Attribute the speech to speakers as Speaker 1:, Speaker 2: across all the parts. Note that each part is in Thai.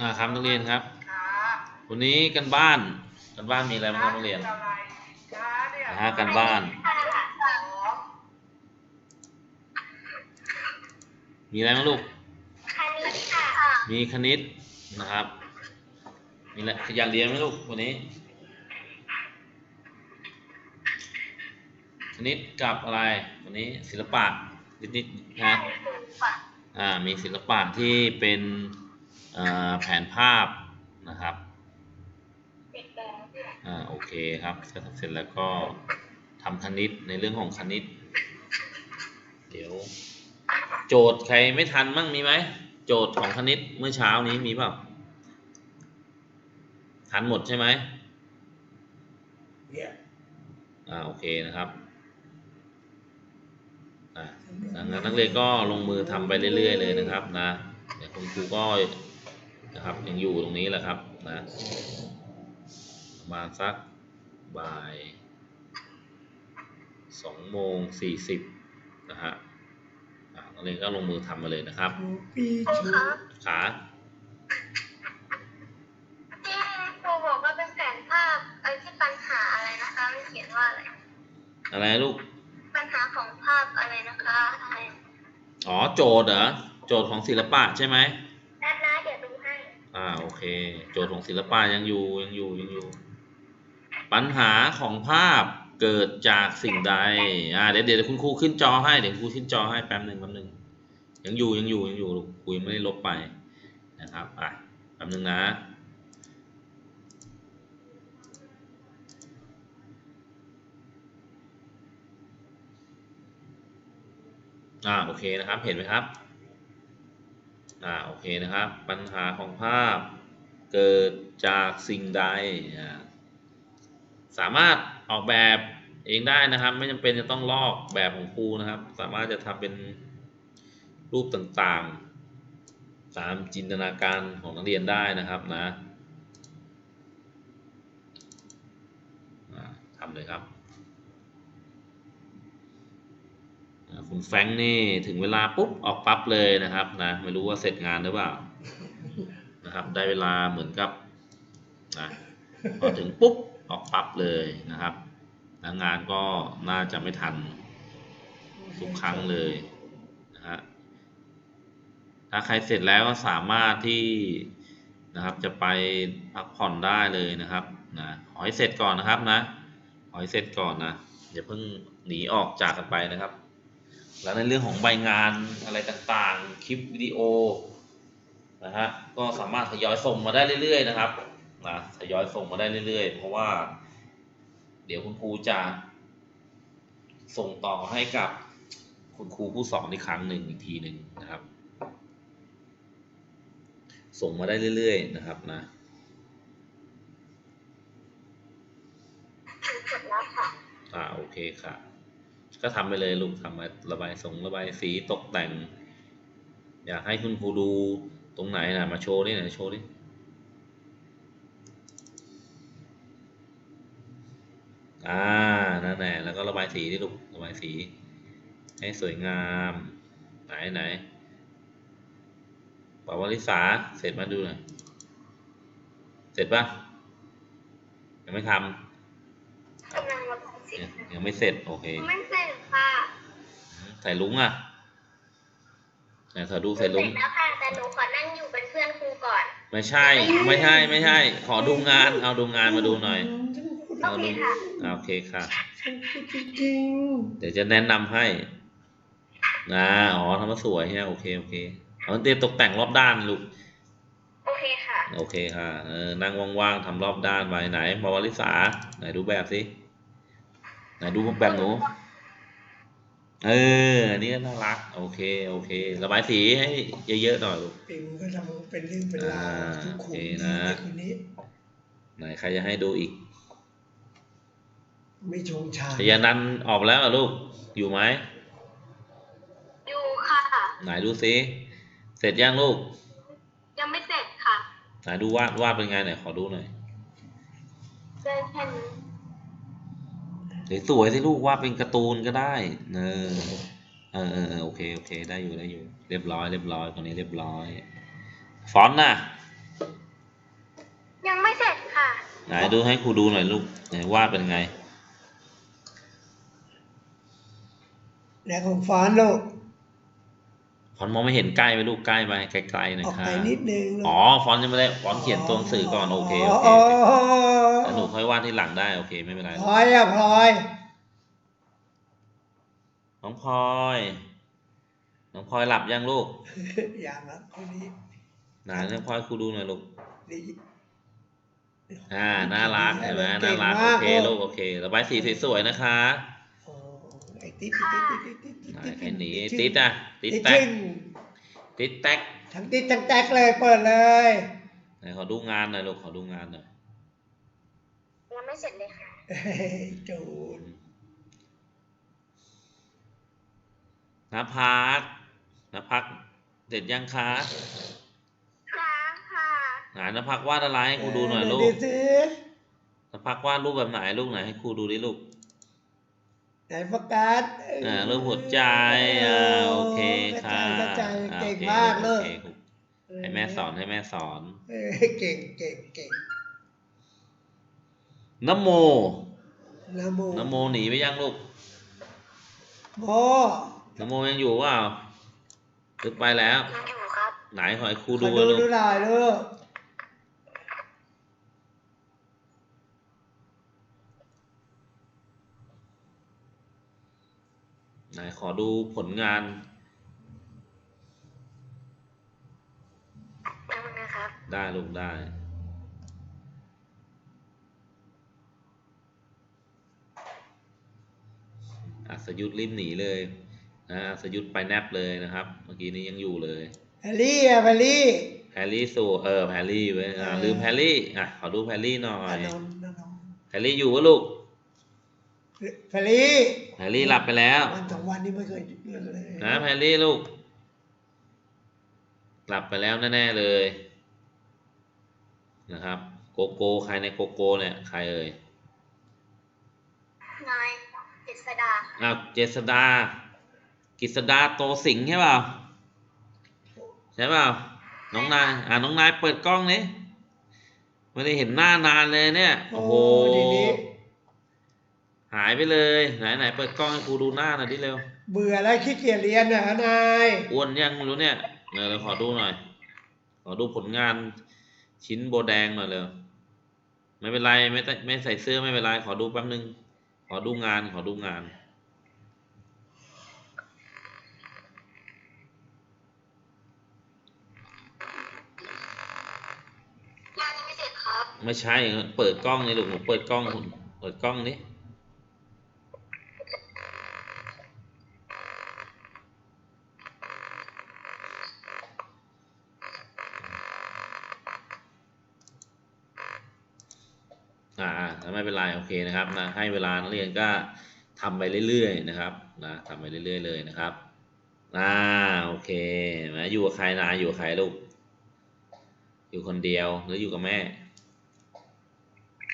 Speaker 1: อ่าครับนักเรียนครับ
Speaker 2: ช้า
Speaker 1: วันนี้กันบ้านกันบ้านมีอะไรบ้างครับนักเรียน
Speaker 2: อะไรช้าเนี่ย
Speaker 1: นะฮะกันบ้าน
Speaker 2: สอง
Speaker 1: มีอะไรบ้างลูก
Speaker 3: คณิตค่ะ
Speaker 1: มีคณิตนะครับมีอะไรอยากเรียนไหมลูกวันนี้ คณิตกับอะไรวันนี้ศิลปะนิดๆนะอ่ามีศิลปะที่เป็นอ่า แผนภาพนะครับอ่าโอเคครับถ้าทำเสร็จแล้วก็ทำคณิตในเรื่องของคณิต เดี๋ยว โจทย์ใครไม่ทันมั่งมีไหมโจทย์ของคณิตเมื่อเช้านี้มีเปล่าทันหมดใช่ไหม
Speaker 4: เนี่ย
Speaker 1: อ่าโอเคนะครับอ่าดังนั้นนักเรียนก็ลงมือทำไปเรื่อยๆเลยนะครับนะเดี๋ยวคุณครูก็ นะครับ ยังอยู่ตรงนี้แหละครับนะประมาณสักบ่ายสองโมงสี่สิบนะฮะอะนักเรียนก็ลงมือทำมาเลยนะครับ
Speaker 4: ชูปี
Speaker 3: ครู
Speaker 4: ชู
Speaker 3: คะ
Speaker 1: ขา
Speaker 3: ที่ครูบอกว่าเป็นแผนภาพไอ้ที่ปัญหาอะไรนะคะมันเขียนว่าอะไร
Speaker 1: อะไรนะลูก
Speaker 3: ปัญหาของภาพอะไรนะคะอะไร
Speaker 1: อ๋อโจทย์เหรอ โจทย์ของศิลปะใช่ไหม
Speaker 3: นัดนะเดี๋ยวดูให้
Speaker 1: อ่าโอเค โจทย์ของศิลปะยังอยู่ยังอยู่ยังอยู่ ปัญหาของภาพเกิดจากสิ่งใด อ่าเดี๋ยวเดี๋ยวคุณครูขึ้นจอให้เดี๋ยวครูขึ้นจอให้แป๊บหนึ่งแป๊บหนึ่งยังอยู่ยังอยู่ยังอยู่ครูยังไม่ได้ลบไปนะครับอะแป๊บหนึ่งนะอ่าโอเคนะครับเห็นไหมครับ อ่าโอเคนะครับ ปัญหาของภาพเกิดจากสิ่งใด สามารถออกแบบเองได้นะครับ ไม่จำเป็นจะต้องลอกแบบของครูนะครับ สามารถจะทำเป็นรูปต่างๆ ตามจินตนาการของนักเรียนได้นะครับนะอ่าทำเลยครับ อ่า คุณแฟงนี่ถึงเวลาปุ๊บออกปั๊บเลยนะครับนะไม่รู้ว่าเสร็จงานหรือเปล่านะครับ ได้เวลาเหมือนกับนะพอถึงปุ๊บออกปั๊บเลยนะครับแล้วงานก็น่าจะไม่ทันทุกครั้งเลยนะฮะถ้าใครเสร็จแล้วก็สามารถที่นะครับ จะไปพักผ่อนได้เลยนะครับนะขอให้เสร็จก่อนนะครับนะขอให้เสร็จก่อนนะอย่าเพิ่งหนีออกจากกันไปนะครับ แล้วในเรื่องของใบงานอะไรต่างๆ คลิปวิดีโอนะฮะก็สามารถทยอยส่งมาได้เรื่อย ๆ นะครับนะทยอยส่งมาได้เรื่อย ๆ เพราะว่า เดี๋ยวคุณครูจะส่งต่อให้กับคุณครูผู้สอนอีกครั้งหนึ่งอีกทีหนึ่งนะครับ ส่งมาได้เรื่อย ๆ นะครับนะ
Speaker 3: เสร็จแล้วค่ะ
Speaker 1: อ่าโอเคค่ะ ก็ทำไปเลยลูกทำมาระบายสงระบายสีตกแต่ง อยากให้คุณครูดูตรงไหนนะมาโชว์นี่หน่อยโชว์ดิอ่านั่นแหละแล้วก็ระบายสีดิลูกระบายสี ให้สวยงาม ไหนไหนปาวลิสาเสร็จมาดูหน่อยเสร็จปะยังไม่ทำ
Speaker 3: กำลังระบายสี
Speaker 1: ยังยังไม่เสร็จ โอเค
Speaker 3: ไม่เสร็จ ค่ะ
Speaker 1: ใส่ลุงอะไหนเธอดูใส่ลุง
Speaker 3: เสร็จแล้วค่ะแต่หนูขอนั่งอยู่เป็นเพื่อนครูก่อน
Speaker 1: ไม่ใช่ ไม่ใช่ ไม่ใช่ ขอดูงาน เอาดูงานมาดูหน่อย
Speaker 3: โอเคค่ะ
Speaker 1: อ่าโอเคค่ะ
Speaker 4: ฉันพูดจริง
Speaker 1: เดี๋ยวจะแนะนำให้ นะ อ๋อทำมาสวยใช่ไหมโอเค โอเคเอาเตรียมตกแต่งรอบด้านลูก
Speaker 3: โอเคค่ะ
Speaker 1: โอเคค่ะเออนั่งว่างๆทำรอบด้านไว้ไหนบวลิสาไหนดูแบบสิ ไหนดูแบบหนู เอออันนี้ก็น่ารัก โอเค โอเค ระบายสีให้เยอะๆหน่อยลูก
Speaker 4: ๆปิ่มก็ทำเป็นเรื่องเป็นราว
Speaker 1: อ่า
Speaker 4: ทุกคน
Speaker 1: โอเค
Speaker 4: นี้
Speaker 1: นะ
Speaker 4: เด็กคนนี้
Speaker 1: ไหนใครจะให้ดูอีก
Speaker 4: ไม่ชงชา
Speaker 1: ชยานันท์ออกแล้วเหรอลูก อยู่ไหม
Speaker 3: อยู่ค่ะ
Speaker 1: ไหนดูซิ เสร็จยังลูก
Speaker 3: ยังไม่เสร็จค่ะ
Speaker 1: ไหนดูวาดวาดเป็นไงไหนขอดูหน่อย
Speaker 3: เดินแค่นี้
Speaker 1: สวยๆสิลูกวาดเป็นการ์ตูนก็ได้เออเออเออเออโอเคโอเคได้อยู่ได้อยู่ เรียบร้อยเรียบร้อยตรงนี้เรียบร้อย ฟอนต์น่ะ
Speaker 3: ยังไม่เสร็จค่ะ
Speaker 1: ไหนดูให้ครูดูหน่อยลูกไหนวาดเป็นไง
Speaker 4: แนวของฟอนต์ลูก
Speaker 1: ฟอนต์มองไม่เห็นใกล้ไหมลูกใกล้ไหมไกลๆหน่อย
Speaker 4: ออก
Speaker 1: ครั
Speaker 4: ไป
Speaker 1: บ
Speaker 4: นิดนึงลูก
Speaker 1: อ๋อฟอนต์ยังไม่ได้ฟอนต์เขียนตัวหนังสือก่อนโอเคโอเค
Speaker 4: อ๋อ
Speaker 1: แล้วหนูค่อยวาดที่หลังได้โอเคไม่เป็นไร
Speaker 4: พลอยอะพลอย
Speaker 1: น้องพลอยน้องพลอยหลับยังลูก
Speaker 4: อย่างละคนนี้
Speaker 1: ไหนน้องพลอยครูดูหน่อยลูก
Speaker 4: ดี
Speaker 1: อ่าน่ารักเห็นไหม
Speaker 4: เก่
Speaker 1: น่างรัก
Speaker 4: ม
Speaker 1: โอเคลูกโอเคระบายสีสวยๆนะคะ
Speaker 4: โอ้ ไอ้ติ๊ดติ๊ดติ๊ดติ๊ดติ๊ด
Speaker 1: ไหน
Speaker 4: ติ๊ด
Speaker 1: ใครหนีติดอะติด
Speaker 4: ติ๊ด
Speaker 1: แท็ก
Speaker 4: ชึ่ง
Speaker 1: ติดแท็ก
Speaker 4: ทั้งติ๊ดทั้งแท็กเลยเปิดเลย
Speaker 1: ไหนขอดูงานหน่อยลูกขอดูงานหน่อย
Speaker 3: ยังไม่เสร็จเลยค่ะ
Speaker 4: เฮ้ยจูน
Speaker 1: นพักนพักเสร็จยังคะ
Speaker 3: ค่ะค่ะ
Speaker 1: ไหนนพักวาดอะไรให้ครูดูหน่อยลู
Speaker 4: เดี๋
Speaker 1: ก
Speaker 4: วสิ
Speaker 1: นพักวาดรูปแบบไหนลูกไหนให้ครูดูดิลูก
Speaker 4: ไหนโฟกัส
Speaker 1: อ่ารูปหัวใจอ่าโอเคค่ะ
Speaker 4: เข้าใจ
Speaker 1: อ่
Speaker 4: เก่ง
Speaker 1: โอค
Speaker 4: มากเล
Speaker 1: โอยคให้แม่สอนให้แม่สอน
Speaker 4: เออเก่งเก่งเก่ง
Speaker 1: นโม
Speaker 4: นะโม
Speaker 1: นโมหนีไปยังลูก
Speaker 4: โม
Speaker 1: นโมยังอยู่เปล่าหรือไปแล้ว
Speaker 3: ยังอยู่ครับ
Speaker 1: ไหนขอให้ครู
Speaker 4: ข
Speaker 1: ดู
Speaker 4: อ
Speaker 1: เลย
Speaker 4: ดู
Speaker 1: ลูก
Speaker 4: ดูหน่อยลูก
Speaker 1: ไหนขอดูผลงาน
Speaker 3: แป๊บนึงนะครับ
Speaker 1: ได้ลูกได้อัศยุทธรีบหนีเลยนะอัศยุทธไปแนบเลยนะครับ เมื่อกี้นี้ยังอยู่เลย
Speaker 4: แพรรี่อะแพรรี่
Speaker 1: แฮร์รี่สู่เออแฮร์รี่เว้ยอะ
Speaker 4: เออ
Speaker 1: ลืมแฮร์รี่อะขอดูแฮร์รี่หน่อ
Speaker 4: อายนนท์อนนท์
Speaker 1: แฮร์รี่อยู่วะลูก
Speaker 4: แพรรี่
Speaker 1: แฮร์รี่หลับไปแล้ว
Speaker 4: วันสองวันนี้ไม่เคยเลย
Speaker 1: นะแฮร์รี่ลูก หลับไปแล้วแน่ๆเลย นะครับโกโก้ใครในโกโก้เนี่ยใครเอ่ย
Speaker 3: นายเจษดา
Speaker 1: อ้าวเจษดา กิษดาโตสิงใช่เปล่าใช่เปล่าน้องนายอ่าน้องนายเปิดกล้องนี้ไม่ได้เห็นหน้านานเลยเนี่ย โอ้โห
Speaker 4: ทีนี้
Speaker 1: หายไปเลย ไหนไหนเปิดกล้องให้ครูดูหน้าหน่อยดิเร็ว
Speaker 4: เบื่อแล้วขี้เกียจเรียนนะนาย
Speaker 1: อ้วนยังไม่รู้เนี่ยเดี๋ยวเราขอดูหน่อย ขอดูผลงานชิ้นโบแดงหน่อยเร็ว ไม่เป็นไรไม่ต้องไม่ใส่เสื้อไม่เป็นไร ขอดูแป๊บนึง ขอดูงานขอดูงาน
Speaker 3: ยังไม่เสร็จครับ
Speaker 1: ไม่ใช่เปิดกล้องนี่ลูกหนูเปิดกล้องเปิดกล้องนี้อ่าแล้ว ไม่เป็นไรโอเคนะครับนะให้เวลานักเรียนก็ทำไปเรื่อยๆนะครับนะทำไปเรื่อยๆเลยนะครับอ่าโอเคนะอยู่กับใครนะอยู่กับใครลูก อยู่คนเดียวหรืออยู่กับแม่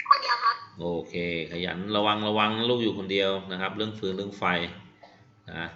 Speaker 3: คนเดียวครับ
Speaker 1: โอเค ขยันระวังระวังนะลูกอยู่คนเดียวนะครับ เรื่องฟืนเรื่องไฟนะ